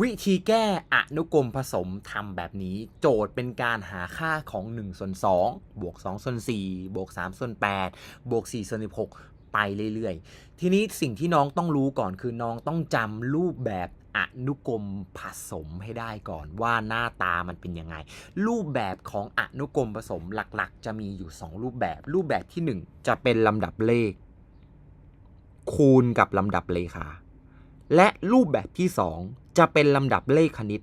วิธีแก้อนุกรมผสมทำแบบนี้ โจทย์เป็นการหาค่าของ1ส่วน2บวก2ส่วน4บวก3ส่วน8บวก4ส่วน16 ไปเรื่อยๆ ทีนี้สิ่งที่น้องต้องรู้ก่อนคือน้องต้องจำรูปแบบอนุกรมผสมให้ได้ก่อนว่าหน้าตามันเป็นยังไง รูปแบบของอนุกรมผสมหลักๆ จะมีอยู่ 2 รูปแบบ รูปแบบที่ 1 จะเป็นลำดับเลข คูณกับลำดับเลขาและรูปแบบที่ 2 จะเป็นลำดับเลขคณิต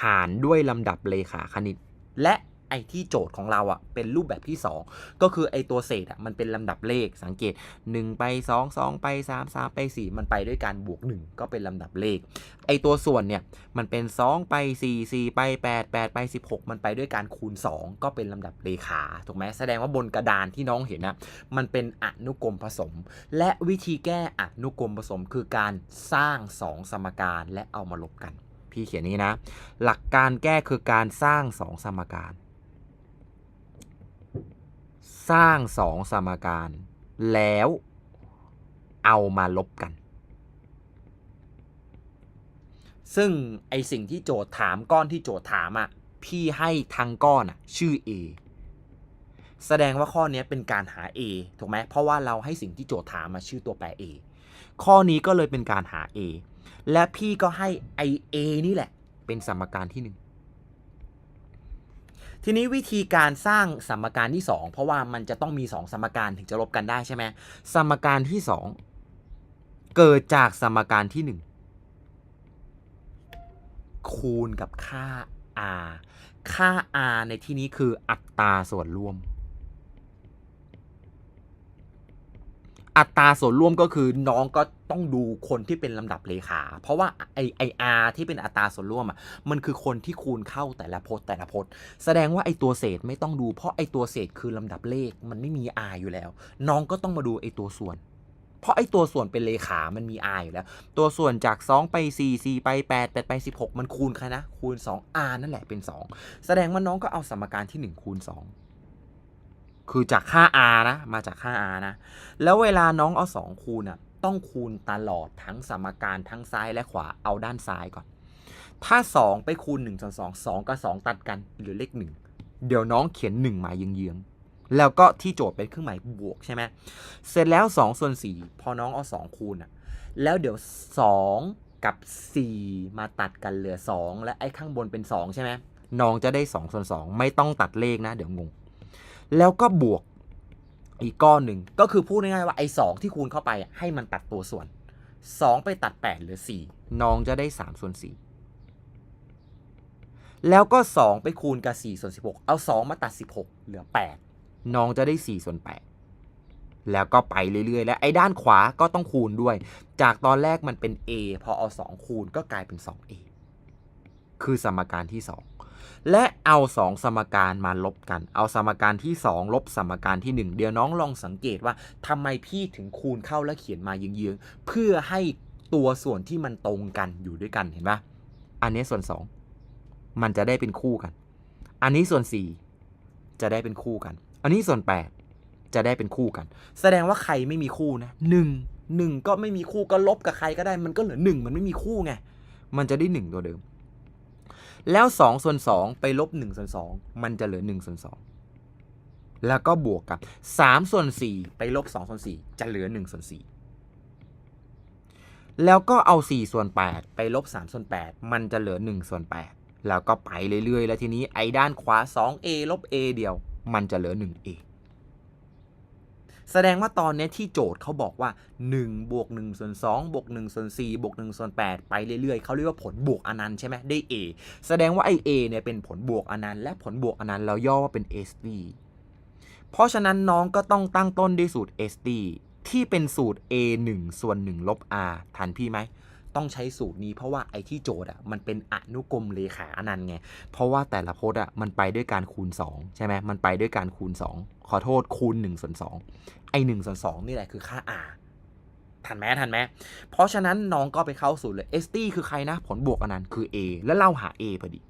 หารด้วยลำดับเลขาคณิต และ ไอ้ที่โจทย์ของเราอะเป็นรูปแบบที่ 2 ก็คือไอ้ตัวเศษอะมันเป็นลำดับเลขสังเกต 1 ไป 2 2 ไป 3 3 ไป 4 มันไปด้วยการบวก 1 ก็เป็นลำดับเลข ไอ้ตัวส่วนเนี่ยมันเป็น 2 ไป 4 4 ไป 8 8 ไป 16 มันไปด้วยการคูณ 2 ก็เป็นลำดับเลขาถูกไหมแสดงว่าบนกระดานที่น้องเห็นนะมันเป็นอนุกรมผสม และวิธีแก้อนุกรมผสมคือการสร้าง 2 สมการและเอามาลบกัน พี่เขียนนี้นะ หลักการแก้คือการสร้าง 2 สมการ สร้าง2สมการ แล้วเอามาลบกัน ซึ่งไอสิ่งที่โจทย์ถามก้อนที่โจทย์ถามอะ่ะพี่ให้ทั้งก้อนอะ่ะชื่อ A แสดงว่าข้อนี้เป็นการหา A ถูกไหมเพราะว่าเราให้สิ่งที่โจทย์ถามมาชื่อตัวแปร A ข้อนี้ก็เลยเป็นการหา A และพี่ก็ให้ i A นี่แหละ เป็นสมการที่หนึ่ง ทีนี้วิธีการสร้างสมการที่ 2 เพราะว่ามันจะต้องมี 2 สมการถึงจะลบกันได้ใช่ไหมสมการที่ 2 เกิดจากสมการที่ 1 คูณกับค่า r ค่า r ในที่นี้คืออัตราส่วนร่วม อัตราส่วนร่วมก็คือน้องก็ต้องดูคนที่เป็นลำดับเลขา เพราะว่าไอไออาร์ที่เป็นอัตราส่วนร่วมอะมันคือคนที่คูณเข้าแต่ละพจน์แต่ละพจน์ แสดงว่าไอตัวเศษไม่ต้องดู เพราะไอตัวเศษคือลำดับเลขมันไม่มี r อยู่แล้ว น้องก็ต้องมาดูไอตัวส่วน เพราะไอตัวส่วนเป็นเลขา มันมี r อยู่แล้ว ตัวส่วนจาก 2 ไป 4 4 ไป 8 8 ไป 16 มันคูณใครนะคูณ 2 r นั่นแหละเป็น 2 แสดงว่าน้องก็เอาสมการที่ 1 คูณ 2 คือจากค่า r นะ มาจากค่า r นะ แล้วเวลาน้องเอา2คูณอะต้องคูณตลอดทั้งสมการทั้งซ้ายและขวาเอาด้านซ้ายก่อน ถ้า 2 ไปคูณ1ส่วน2 2 กับ 2 ตัดกันเหลือเลข 1 เดี๋ยวน้องเขียน 1 มาเยื้องๆแล้วก็ที่โจทย์เป็นเครื่องหมายบวกใช่ไหมเสร็จแล้ว2ส่วน4พอน้องเอา 2 คูณอะแล้วเดี๋ยว 2 กับ 4 มาตัดกันเหลือ 2 และไอ้ข้างบนเป็น 2 ใช่ไหมน้องจะได้2ส่วน2ไม่ต้องตัดเลขนะ เดี๋ยวงง แล้วก็บวกอีกก้อนหนึ่งก็คือพูดง่ายๆว่าไอ้สที่คูณเข้าไปให้มันตัดตัวส่วน 2 ไปตัด8เหลือ 4 น้องจะได้ 3 ส่วน 4 แล้วก็ 2 ไปคูณกับ 4 ส่วน 16 เอา 2 มาตัด 16 เหลือ 8 น้องจะได้ 4 ส่วน 8 แล้วก็ไปเรื่อยๆ แล้วไอ้ด้านขวาก็ต้องคูณด้วย จากตอนแรกมันเป็น a พอเอา 2 คูณก็กลายเป็น 2a คือสมการที่ 2 และเอา 2 สมการมาลบกัน เอาสมการที่ 2 ลบสมการที่ 1 เดี๋ยวน้องลองสังเกตว่าทำไมพี่ถึงคูณเข้าและเขียนมาเยื้องๆเพื่อให้ตัวส่วนที่มันตรงกันอยู่ด้วยกันเห็นปะอันนี้ส่วน 2 มันจะได้เป็นคู่กัน อันนี้ส่วน 4 จะได้เป็นคู่กัน อันนี้ส่วน 8 จะได้เป็นคู่กัน แสดงว่าใครไม่มีคู่นะหนึ่งหนึ่งก็ไม่มีคู่ก็ลบกับใครก็ได้มันก็เหลือหนึ่งมันไม่มีคู่ไงมันจะได้หนึ่งตัวเดิม แล้ว2ส่วน2ไปลบ1ส่วน2มันจะเหลือ1ส่วน2แล้วก็บวกกับ3ส่วน4ไปลบ2ส่วน4จะเหลือ1ส่วน4แล้วก็เอา4ส่วน8ไปลบ3ส่วน8มันจะเหลือ1ส่วน8แล้วก็ไปเรื่อยๆ แล้วทีนี้ไอ้ด้านขวา 2a ลบ a เดียว มันจะเหลือ 1a แสดงว่าตอนนี้ที่โจทย์เขาบอกว่า1บวก1ส่วน2บวก1ส่วน4บวก1ส่วน8ไปเรื่อยๆเขาเรียกว่าผลบวกอนันต์ใช่ไหมได้ a แสดงว่าไอ a เนี่ยเป็นผลบวกอนันต์และผลบวกอนันต์เราย่อว่าเป็น SD เพราะฉะนั้นน้องก็ต้องตั้งต้นด้วยสูตร SD ที่เป็นสูตร a 1ส่วน1ลบ r ทันพี่ไหม ต้องใช้สูตรนี้เพราะว่าไอ้ที่โจทย์อะมันเป็นอนุกรมเลขาอนันต์ไง เพราะว่าแต่ละพจน์อะมันไปด้วยการคูณ 2 ใช่ไหมมันไปด้วยการคูณ 2 ขอโทษคูณ1ส่วน2ไอ้1ส่วน2นี่แหละคือค่า r ทันไหมทันไหมเพราะฉะนั้นน้องก็ไปเข้าสูตรเลย st คือใครนะ ผลบวกอนันต์คือ a แล้วเราหา a พอดี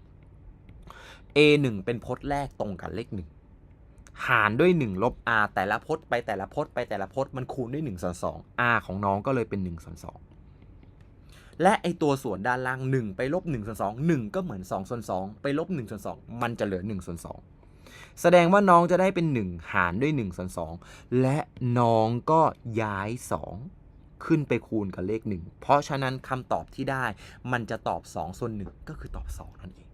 a 1เป็นพจน์แรกตรงกันเลข1หารด้วย 1 ลบ r แต่ละพจน์ไปแต่ละพจน์ไปแต่ละพจน์มันคูณด้วย1ส่วน2 r ของน้องก็เลยเป็น1ส่วน2 และไอตัวส่วนด้านล่าง 1 ไปลบ1ส่วน2 1 ก็เหมือน2ส่วน2ไปลบ1ส่วน2 มันจะเหลือ1ส่วน2 แสดงว่าน้องจะได้เป็น 1 หารด้วย1ส่วน2และน้องก็ย้าย 2 ขึ้นไปคูณกับเลข 1 เพราะฉะนั้นคำตอบที่ได้มันจะตอบ2ส่วน1ก็คือตอบ 2 นั่นเอง